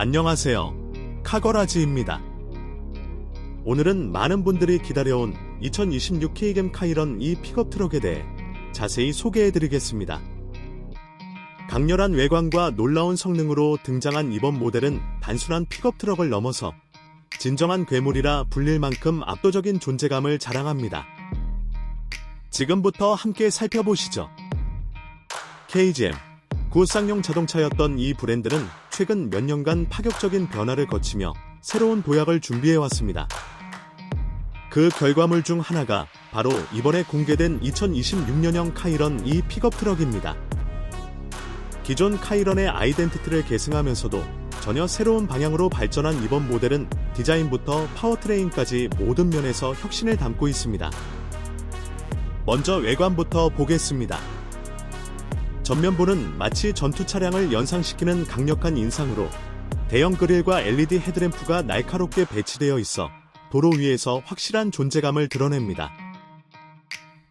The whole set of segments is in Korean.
안녕하세요. 카거라지입니다. 오늘은 많은 분들이 기다려온 2026 K겜 카이런 이 픽업 트럭에 대해 자세히 소개해드리겠습니다. 강렬한 외관과 놀라운 성능으로 등장한 이번 모델은 단순한 픽업 트럭을 넘어서 진정한 괴물이라 불릴 만큼 압도적인 존재감을 자랑합니다. 지금부터 함께 살펴보시죠. KGM 구쌍용 자동차였던 이 브랜드는 최근 몇 년간 파격적인 변화를 거치며 새로운 도약을 준비해왔습니다. 그 결과물 중 하나가 바로 이번에 공개된 2026년형 카이런 이 픽업 트럭입니다. 기존 카이런의 아이덴티티를 계승하면서도 전혀 새로운 방향으로 발전한 이번 모델은 디자인부터 파워트레인까지 모든 면에서 혁신을 담고 있습니다. 먼저 외관부터 보겠습니다. 전면부는 마치 전투 차량을 연상시키는 강력한 인상으로 대형 그릴과 LED 헤드램프가 날카롭게 배치되어 있어 도로 위에서 확실한 존재감을 드러냅니다.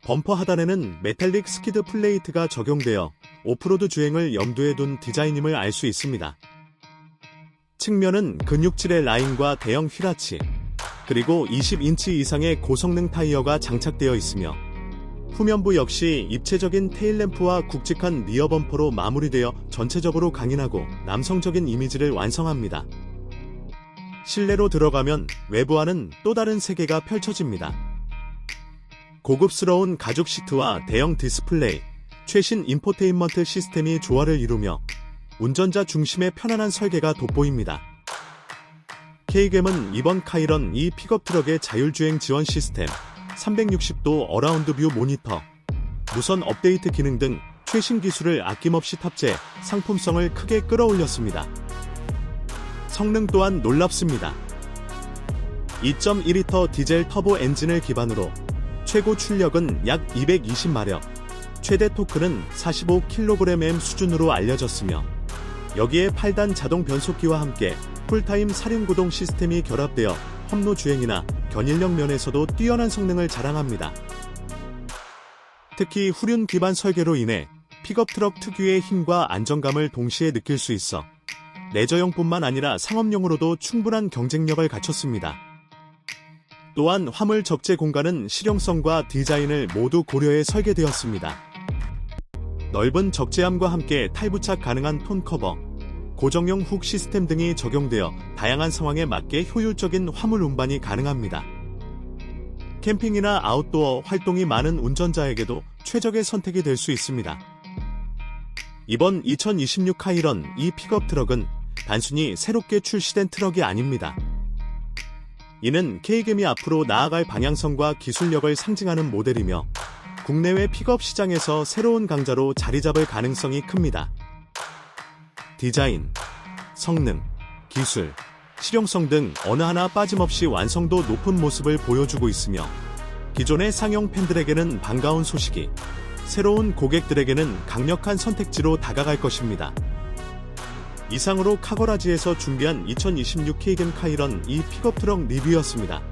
범퍼 하단에는 메탈릭 스키드 플레이트가 적용되어 오프로드 주행을 염두에 둔 디자인임을 알 수 있습니다. 측면은 근육질의 라인과 대형 휠아치, 그리고 20인치 이상의 고성능 타이어가 장착되어 있으며 후면부 역시 입체적인 테일램프와 굵직한 리어 범퍼로 마무리되어 전체적으로 강인하고 남성적인 이미지를 완성합니다. 실내로 들어가면 외부와는 또 다른 세계가 펼쳐집니다. 고급스러운 가죽 시트와 대형 디스플레이, 최신 인포테인먼트 시스템이 조화를 이루며 운전자 중심의 편안한 설계가 돋보입니다. K겜은 이번 카이런 이 픽업 트럭의 자율주행 지원 시스템, 360도 어라운드 뷰 모니터, 무선 업데이트 기능 등 최신 기술을 아낌없이 탑재, 상품성을 크게 끌어올렸습니다. 성능 또한 놀랍습니다. 2.1리터 디젤 터보 엔진을 기반으로 최고 출력은 약 220마력, 최대 토크는 45kgm 수준으로 알려졌으며 여기에 8단 자동 변속기와 함께 풀타임 사륜구동 시스템이 결합되어 험로 주행이나 견인력 면에서도 뛰어난 성능을 자랑합니다. 특히 후륜 기반 설계로 인해 픽업 트럭 특유의 힘과 안정감을 동시에 느낄 수 있어 레저용뿐만 아니라 상업용으로도 충분한 경쟁력을 갖췄습니다. 또한 화물 적재 공간은 실용성과 디자인을 모두 고려해 설계되었습니다. 넓은 적재함과 함께 탈부착 가능한 톤 커버, 고정용 훅 시스템 등이 적용되어 다양한 상황에 맞게 효율적인 화물 운반이 가능합니다. 캠핑이나 아웃도어 활동이 많은 운전자에게도 최적의 선택이 될 수 있습니다. 이번 2026 카이런 이 픽업 트럭은 단순히 새롭게 출시된 트럭이 아닙니다. 이는 K겜이 앞으로 나아갈 방향성과 기술력을 상징하는 모델이며 국내외 픽업 시장에서 새로운 강자로 자리 잡을 가능성이 큽니다. 디자인, 성능, 기술, 실용성 등 어느 하나 빠짐없이 완성도 높은 모습을 보여주고 있으며 기존의 상용 팬들에게는 반가운 소식이 새로운 고객들에게는 강력한 선택지로 다가갈 것입니다. 이상으로 카거라지에서 준비한 2026 K겜 카이런 이 픽업 트럭 리뷰였습니다.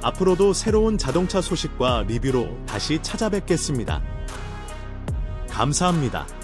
앞으로도 새로운 자동차 소식과 리뷰로 다시 찾아뵙겠습니다. 감사합니다.